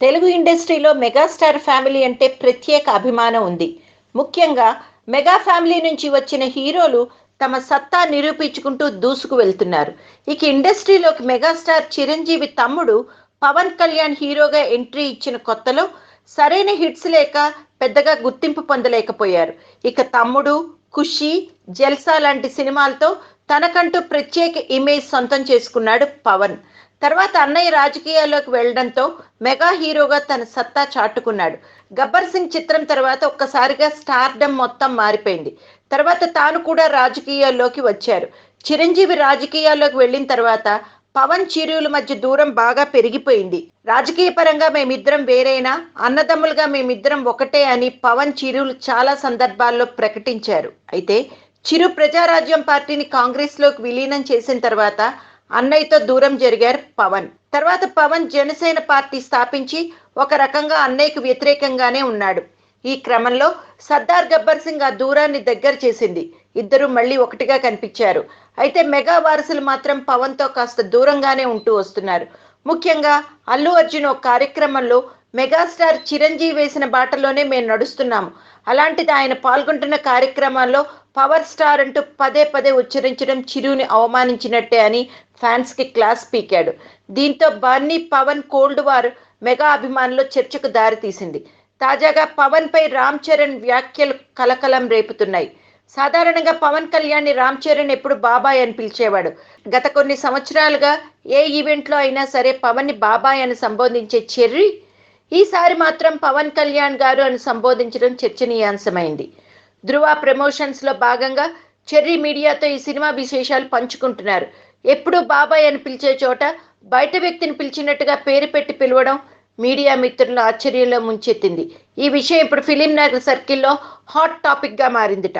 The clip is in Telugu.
తెలుగు ఇండస్ట్రీలో మెగాస్టార్ ఫ్యామిలీ అంటే ప్రత్యేక అభిమానం ఉంది. ముఖ్యంగా మెగా ఫ్యామిలీ నుంచి వచ్చిన హీరోలు తమ సత్తా నిరూపించుకుంటూ దూసుకు వెళ్తున్నారు. ఇక ఇండస్ట్రీలోకి మెగాస్టార్ చిరంజీవి తమ్ముడు పవన్ కళ్యాణ్ హీరోగా ఎంట్రీ ఇచ్చిన కొత్తలో సరైన హిట్స్ లేక పెద్దగా గుర్తింపు పొందలేకపోయారు. ఇక తమ్ముడు ఖుషి జల్సా లాంటి సినిమాలతో తనకంటూ ప్రత్యేక ఇమేజ్ సొంతం చేసుకున్నాడు పవన్. తర్వాత అన్నయ్య రాజకీయాల్లోకి వెళ్ళడంతో మెగా హీరోగా తన సత్తా చాటుకున్నాడు. గబ్బర్ సింగ్ చిత్రం తర్వాత ఒక్కసారిగా స్టార్డమ్ మొత్తం మారిపోయింది. తర్వాత తాను కూడా రాజకీయాల్లోకి వచ్చారు. చిరంజీవి రాజకీయాల్లోకి వెళ్ళిన తర్వాత పవన్ చిరువుల మధ్య దూరం బాగా పెరిగిపోయింది. రాజకీయ పరంగా మేమిద్దరం వేరైనా అన్నదమ్ములుగా మేమిద్దరం ఒకటే అని పవన్ చిరులు చాలా సందర్భాల్లో ప్రకటించారు. అయితే చిరు ప్రజారాజ్యం పార్టీని కాంగ్రెస్లోకి విలీనం చేసిన తర్వాత అన్నయ్యతో దూరం జరిగారు పవన్. తర్వాత పవన్ జనసేన పార్టీ స్థాపించి ఒక రకంగా అన్నయ్యకు వ్యతిరేకంగానే ఉన్నాడు. ఈ క్రమంలో సర్దార్ గబ్బర్ సింగ్ ఆ దూరాన్ని దగ్గర చేసింది. ఇద్దరు మళ్ళీ ఒకటిగా కనిపించారు. అయితే మెగా వారసులు మాత్రం పవన్తో కాస్త దూరంగానే ఉంటూ వస్తున్నారు. ముఖ్యంగా అల్లు అర్జున్ ఒక కార్యక్రమంలో మెగాస్టార్ చిరంజీవి వేసిన బాటలోనే మేము నడుస్తున్నాము. అలాంటిది ఆయన పాల్గొంటున్న కార్యక్రమాల్లో పవర్ స్టార్ అంటూ పదే పదే ఉచ్చరించడం చిరుని అవమానించినట్టే అని ఫ్యాన్స్కి క్లాస్ పీకాడు. దీంతో Bunny Pawan cold war mega అభిమానులు చర్చకు దారితీసింది. తాజాగా పవన్ పై రామ్ చరణ్ వ్యాఖ్యలు కలకలం రేపుతున్నాయి. సాధారణంగా పవన్ కళ్యాణ్ రామ్ చరణ్ ఎప్పుడు బాబాయ్ అని పిలిచేవాడు. గత కొన్ని సంవత్సరాలుగా ఏ ఈవెంట్లో అయినా సరే పవన్ని బాబాయ్ అని సంబోధించే చెర్రీ ఈసారి మాత్రం పవన్ కళ్యాణ్ గారు అని సంబోధించడం చర్చనీయాంశమైంది. ధృవ ప్రమోషన్స్లో భాగంగా చెర్రీ మీడియాతో ఈ సినిమా విశేషాలు పంచుకుంటున్నారు. ఎప్పుడు బాబాయ్ అని పిలిచే చోట బయట వ్యక్తిని పిలిచినట్టుగా పేరు పెట్టి పిలవడం మీడియా మిత్రులను ఆశ్చర్యంలో ముంచెత్తింది. ఈ విషయం ఇప్పుడు ఫిలిం నగర్ సర్కిల్లో హాట్ టాపిక్గా మారిందిట.